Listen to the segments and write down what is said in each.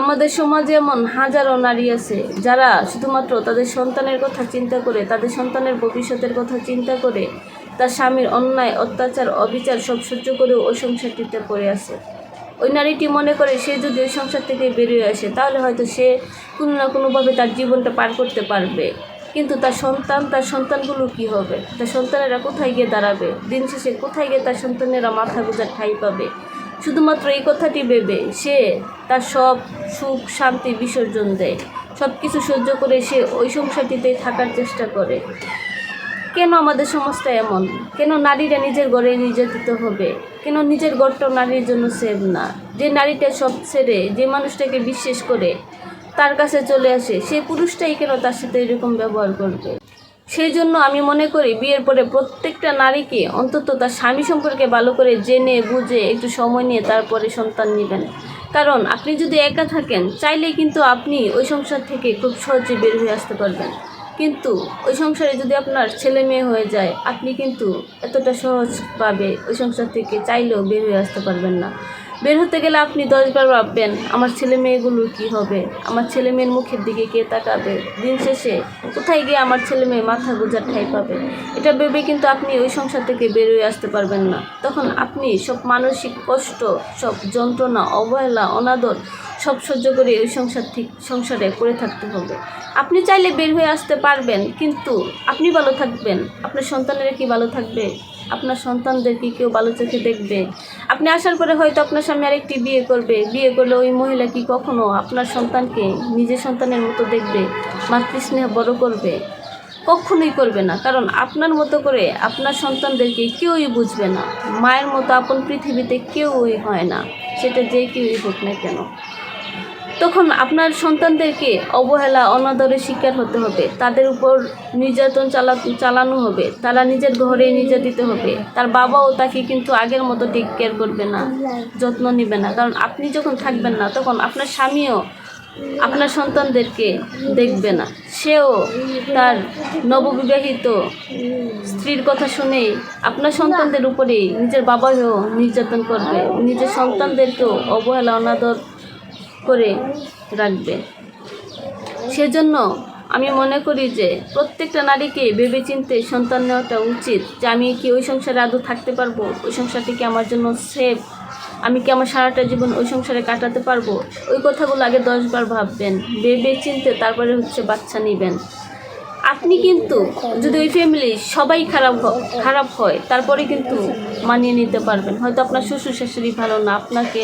আমাদের সমাজে এমন হাজারো নারী আছে যারা শুধুমাত্র তাদের সন্তানের কথা চিন্তা করে, তাদের সন্তানের ভবিষ্যতের কথা চিন্তা করে, তার স্বামীর অন্যায়, অত্যাচার, অবিচার সব সহ্য করেও ওই সংসারটিতে পড়ে আছে। ওই নারীটি মনে করে সে যদি ওই সংসার থেকে বেরিয়ে আসে, তাহলে হয়তো সে কোনো না কোনোভাবে তার জীবনটা পার করতে পারবে। কিন্তু তার সন্তান, তার সন্তানগুলো কি হবে? তার সন্তানেরা কোথায় গিয়ে দাঁড়াবে? দিন শেষে কোথায় গিয়ে তার সন্তানেরা মাথা গোজার ঠাই পাবে? শুধুমাত্র এই কথাটি ভেবে সে তার সব সুখ, শান্তি বিসর্জন দেয়। সব কিছু সহ্য করে সে ওই সংসারটিতেই থাকার চেষ্টা করে। কেন আমাদের সমাজটা এমন? কেন নারীরা নিজের ঘরে নির্যাতিত হবে? কেন নিজের ঘরটাও নারীর জন্য সেভ না? যে নারীটা সব ছেড়ে যে মানুষটাকে বিশ্বাস করে, তার কাছে চলে আসে, সে পুরুষটাই কেন তার সাথে এরকম ব্যবহার করবে? সেই জন্য আমি মনে করি বিয়ের পরে প্রত্যেকটা নারীকে অন্তত তার স্বামী সম্পর্কে ভালো করে জেনে, বুঝে, একটু সময় নিয়ে তারপরে সন্তান নেবেন। কারণ আপনি যদি একা থাকেন, চাইলে কিন্তু আপনি ওই সংসার থেকে খুব সহজে বের হয়ে আসতে পারবেন। কিন্তু ওই সংসারে যদি আপনার ছেলে মেয়ে হয়ে যায়, আপনি কিন্তু এতটা সহজভাবে ওই সংসার থেকে চাইলেও বের হয়ে আসতে পারবেন না। বের হতে গেলে আপনি দশবার ভাববেন, আমার ছেলে মেয়েগুলোর কী হবে? আমার ছেলে মেয়ের মুখের দিকে কে তাকাবে? দিন শেষে কোথায় গিয়ে আমার ছেলে মেয়ে মাথা গোজার ঠাই পাবে? এটা ভেবে কিন্তু আপনি ওই সংসার থেকে বেরোয় আসতে পারবেন না। তখন আপনি সব মানসিক কষ্ট, সব যন্ত্রণা, অবহেলা, অনাদর সব সহ্য করে ওই সংসার সংসারে পড়ে থাকতে হবে। আপনি চাইলে বের হয়ে আসতে পারবেন, কিন্তু আপনি ভালো থাকবেন। আপনার সন্তানেরা কি ভালো থাকবে? আপনার সন্তানদের কি কেউ ভালো চোখে দেখবে? আপনি আসার পরে হয়তো আপনার স্বামী আরেকটি বিয়ে করবে। বিয়ে করলে ওই মহিলা কি কখনো আপনার সন্তানকে নিজের সন্তানের মতো দেখবে? মাতৃস্নেহ বড় করবে? কখনোই করবে না। কারণ আপনার মতো করে আপনার সন্তানদেরকে কেউই বুঝবে না। মায়ের মতো আপন পৃথিবীতে কেউই হয় না। সেটা যে কেউই হোক না কেন। তখন আপনার সন্তানদেরকে অবহেলা অনাদরের শিকার হতে হবে। তাদের উপর নির্যাতন চালা, চালানো হবে। তারা নিজের ঘরে নির্যাতিত হবে। তার বাবাও তাকে কিন্তু আগের মতো টেক কেয়ার করবে না, যত্ন নেবে না। কারণ আপনি যখন থাকবেন না, তখন আপনার স্বামীও আপনার সন্তানদেরকে দেখবে না। সেও তার নববিবাহিত স্ত্রীর কথা শুনে আপনার সন্তানদের উপরেই নিজের বাবা হয়েও নির্যাতন করবে। নিজের সন্তানদেরকেও অবহেলা, অনাদর করে রাখবে। সেজন্য আমি মনে করি যে প্রত্যেকটা নারীকে ভেবে চিনতে সন্তান নেওয়াটা উচিত যে আমি কি ওই সংসারে আদৌ থাকতে পারব? ওই সংসারটি কি আমার জন্য সেফ আমি কি আমার সারাটা জীবন ওই সংসারে কাটাতে পারব? ওই কথাগুলো আগে দশবার ভাববেন। ভেবে চিনতে তারপরে হচ্ছে বাচ্চা নেবেন। আপনি কিন্তু যদি ওই ফ্যামিলি সবাই খারাপ খারাপ হয়, তারপরে কিন্তু মানিয়ে নিতে পারবেন। হয়তো আপনার শ্বশুর শাশুড়ি ভালো না, আপনাকে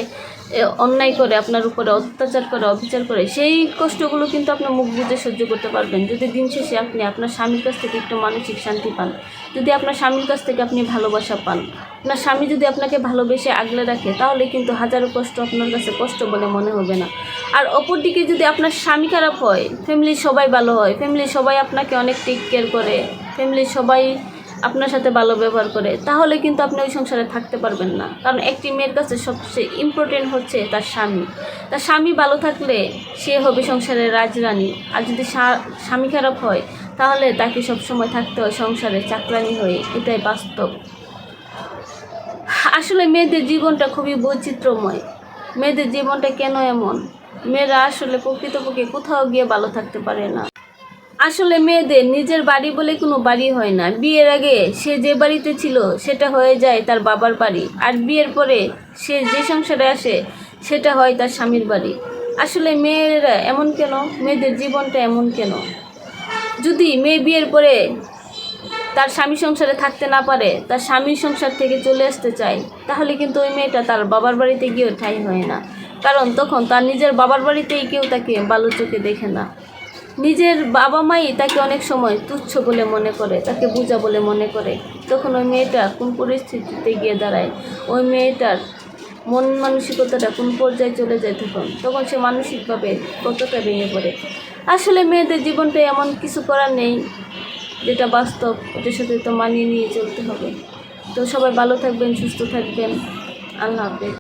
অন্যায় করে, আপনার উপরে অত্যাচার করে, অবিচার করে, সেই কষ্টগুলো কিন্তু আপনি মুখ বুঝে সহ্য করতে পারবেন। যদি দিন শেষে আপনি আপনার স্বামীর কাছ থেকে একটু মানসিক শান্তি পান, যদি আপনার স্বামীর কাছ থেকে আপনি ভালোবাসা পান, আপনার স্বামী যদি আপনাকে ভালোবেসে আগলে রাখে, তাহলে কিন্তু হাজারো কষ্ট আপনার কাছে কষ্ট বলে মনে হবে না। আর অপরদিকে যদি আপনার স্বামী খারাপ হয় ফ্যামিলির সবাই ভালো হয় ফ্যামিলির সবাই আপনাকে অনেক টেক কেয়ার করে ফ্যামিলির সবাই আপনার সাথে ভালো ব্যবহার করে, তাহলে কিন্তু আপনি ওই সংসারে থাকতে পারবেন না। কারণ একটি মেয়ের কাছে সবচেয়ে ইম্পর্টেন্ট হচ্ছে তার স্বামী। তার স্বামী ভালো থাকলে সে হবে সংসারের রাজরানী। আর যদি স্বামী খারাপ হয়, তাহলে তাকে সবসময় থাকতে হয় সংসারে চাকরানি হয়ে। এটাই বাস্তব। আসলে মেয়েদের জীবনটা খুবই বৈচিত্র্যময়। মেয়েদের জীবনটা কেন এমন? মেয়েরা আসলে প্রকৃতপক্ষে কোথাও গিয়ে ভালো থাকতে পারে না। আসলে মেয়েদের নিজের বাড়ি বলে কোনো বাড়ি হয় না। বিয়ের আগে সে যে বাড়িতে ছিল, সেটা হয়ে যায় তার বাবার বাড়ি। আর বিয়ের পরে সে যে সংসারে আসে, সেটা হয় তার স্বামীর বাড়ি। আসলে মেয়েরা এমন কেন? মেয়েদের জীবনটা এমন কেন? যদি মেয়ে বিয়ের পরে তার স্বামী সংসারে থাকতে না পারে, তার স্বামীর সংসার থেকে চলে আসতে চায়, তাহলে কিন্তু ওই মেয়েটা তার বাবার বাড়িতে গিয়েও ঠাই হয় না। কারণ তখন তার নিজের বাবার বাড়িতেই কেউ তাকে ভালো চোখে দেখে না। নিজের বাবা মাই তাকে অনেক সময় তুচ্ছ বলে মনে করে, তাকে বোঝা বলে মনে করে। তখন ওই মেয়েটা কোন পরিস্থিতিতে গিয়ে দাঁড়ায়? ওই মেয়েটার মন মানসিকতাটা কোন পর্যায়ে চলে যায় তখন? তখন সে মানসিকভাবে কতটা ভেঙে পড়ে? আসলে মেয়েদের জীবনটা এমন কিছু করার নেই, যেটা বাস্তব এটার সাথে তো মানিয়ে নিয়ে চলতে হবে। তো সবাই ভালো থাকবেন, সুস্থ থাকবেন। আল্লাহ হাফেজ।